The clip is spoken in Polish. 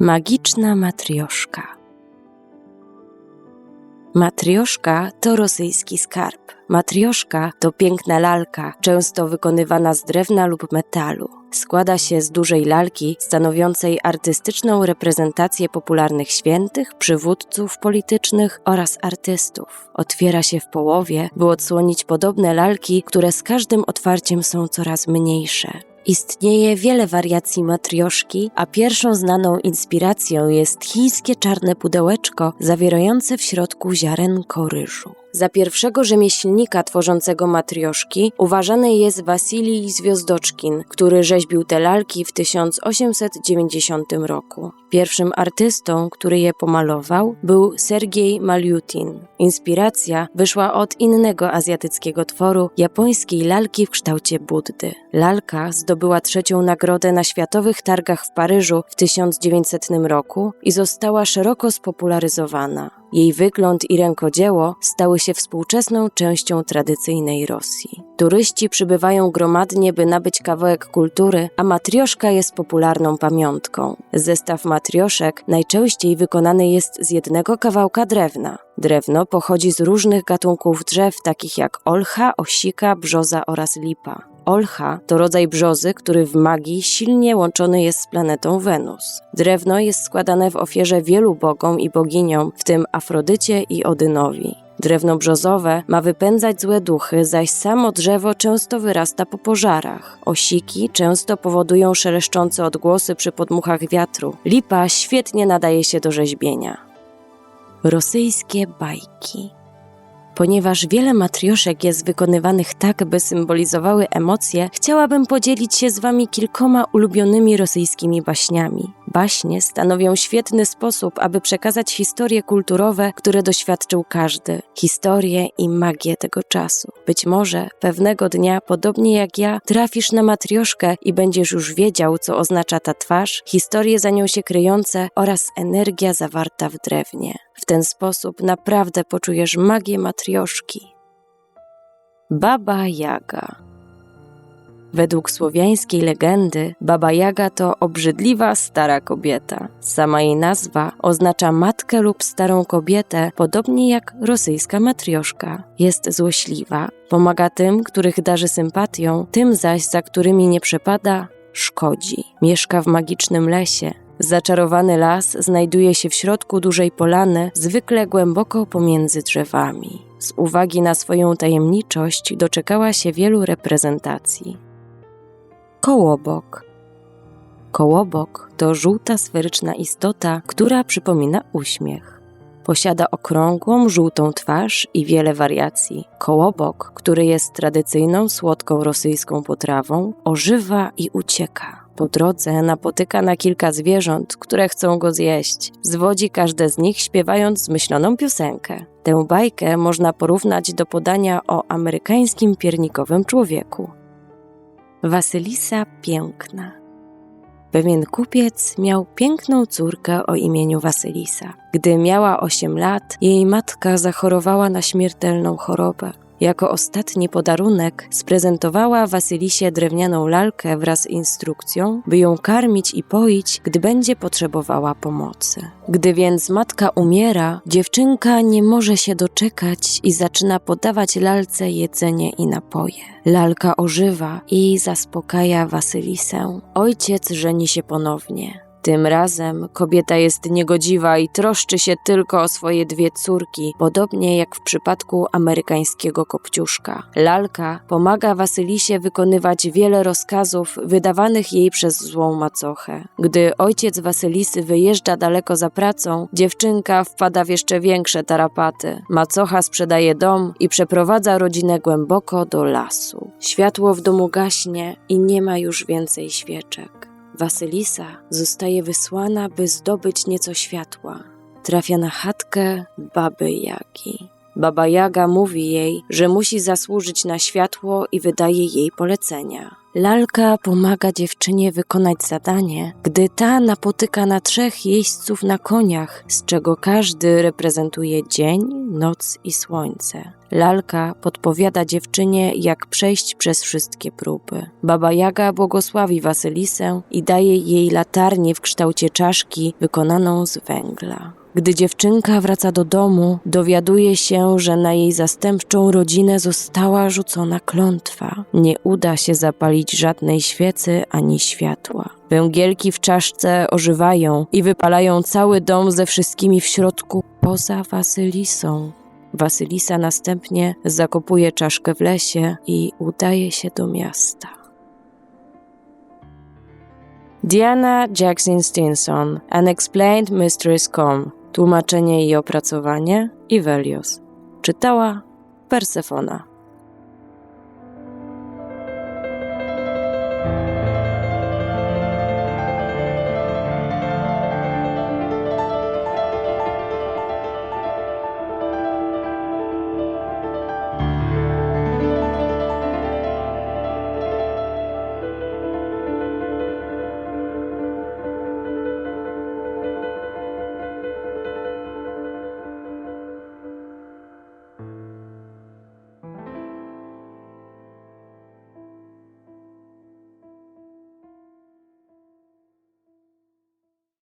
Magiczna matrioszka. Matrioszka to rosyjski skarb. Matrioszka to piękna lalka, często wykonywana z drewna lub metalu. Składa się z dużej lalki stanowiącej artystyczną reprezentację popularnych świętych, przywódców politycznych oraz artystów. Otwiera się w połowie, by odsłonić podobne lalki, które z każdym otwarciem są coraz mniejsze. Istnieje wiele wariacji matrioszki, a pierwszą znaną inspiracją jest chińskie czarne pudełeczko zawierające w środku ziarenko ryżu. Za pierwszego rzemieślnika tworzącego matrioszki uważany jest Wasilij Zwiozdoczkin, który rzeźbił te lalki w 1890 roku. Pierwszym artystą, który je pomalował, był Sergiej Maliutin. Inspiracja wyszła od innego azjatyckiego tworu, japońskiej lalki w kształcie Buddy. Lalka zdobyła trzecią nagrodę na Światowych Targach w Paryżu w 1900 roku i została szeroko spopularyzowana. Jej wygląd i rękodzieło stały się współczesną częścią tradycyjnej Rosji. Turyści przybywają gromadnie, by nabyć kawałek kultury, a matrioszka jest popularną pamiątką. Zestaw matrioszek najczęściej wykonany jest z jednego kawałka drewna. Drewno pochodzi z różnych gatunków drzew, takich jak olcha, osika, brzoza oraz lipa. Olcha to rodzaj brzozy, który w magii silnie łączony jest z planetą Wenus. Drewno jest składane w ofierze wielu bogom i boginiom, w tym Afrodycie i Odynowi. Drewno brzozowe ma wypędzać złe duchy, zaś samo drzewo często wyrasta po pożarach. Osiki często powodują szeleszczące odgłosy przy podmuchach wiatru. Lipa świetnie nadaje się do rzeźbienia. Rosyjskie bajki. Ponieważ wiele matrioszek jest wykonywanych tak, by symbolizowały emocje, chciałabym podzielić się z Wami kilkoma ulubionymi rosyjskimi baśniami. Baśnie stanowią świetny sposób, aby przekazać historie kulturowe, które doświadczył każdy, historię i magię tego czasu. Być może pewnego dnia, podobnie jak ja, trafisz na matrioszkę i będziesz już wiedział, co oznacza ta twarz, historie za nią się kryjące oraz energia zawarta w drewnie. W ten sposób naprawdę poczujesz magię matrioszki. Baba Jaga Według słowiańskiej legendy, Baba Jaga to obrzydliwa stara kobieta. Sama jej nazwa oznacza matkę lub starą kobietę, podobnie jak rosyjska matrioszka. Jest złośliwa, pomaga tym, których darzy sympatią, tym zaś, za którymi nie przepada, szkodzi. Mieszka w magicznym lesie, Zaczarowany las znajduje się w środku dużej polany, zwykle głęboko pomiędzy drzewami. Z uwagi na swoją tajemniczość doczekała się wielu reprezentacji. Kołobok. Kołobok to żółta sferyczna istota, która przypomina uśmiech. Posiada okrągłą, żółtą twarz i wiele wariacji. Kołobok, który jest tradycyjną słodką rosyjską potrawą, ożywa i ucieka. Po drodze napotyka na kilka zwierząt, które chcą go zjeść. Zwodzi każde z nich śpiewając zmyśloną piosenkę. Tę bajkę można porównać do podania o amerykańskim piernikowym człowieku. Wasylisa Piękna Pewien kupiec miał piękną córkę o imieniu Wasylisa. Gdy miała 8 lat, jej matka zachorowała na śmiertelną chorobę. Jako ostatni podarunek sprezentowała Wasylisie drewnianą lalkę wraz z instrukcją, by ją karmić i poić, gdy będzie potrzebowała pomocy. Gdy więc matka umiera, dziewczynka nie może się doczekać i zaczyna podawać lalce jedzenie i napoje. Lalka ożywa i zaspokaja Wasylisę. Ojciec żeni się ponownie. Tym razem kobieta jest niegodziwa i troszczy się tylko o swoje dwie córki, podobnie jak w przypadku amerykańskiego kopciuszka. Lalka pomaga Wasylisie wykonywać wiele rozkazów wydawanych jej przez złą macochę. Gdy ojciec Wasylisy wyjeżdża daleko za pracą, dziewczynka wpada w jeszcze większe tarapaty. Macocha sprzedaje dom i przeprowadza rodzinę głęboko do lasu. Światło w domu gaśnie i nie ma już więcej świeczek. Wasylisa zostaje wysłana, by zdobyć nieco światła. Trafia na chatkę baby Jagi. Baba Jaga mówi jej, że musi zasłużyć na światło i wydaje jej polecenia. Lalka pomaga dziewczynie wykonać zadanie, gdy ta napotyka na trzech jeźdźców na koniach, z czego każdy reprezentuje dzień, noc i słońce. Lalka podpowiada dziewczynie, jak przejść przez wszystkie próby. Baba Jaga błogosławi Wasylisę i daje jej latarnię w kształcie czaszki wykonaną z węgla. Gdy dziewczynka wraca do domu, dowiaduje się, że na jej zastępczą rodzinę została rzucona klątwa. Nie uda się zapalić żadnej świecy ani światła. Węgielki w czaszce ożywają i wypalają cały dom ze wszystkimi w środku poza Wasylisą. Wasylisa następnie zakopuje czaszkę w lesie i udaje się do miasta. Diana Jackson Stinson Unexplained Mysteries Com Tłumaczenie i opracowanie Ivelios. Czytała Persefona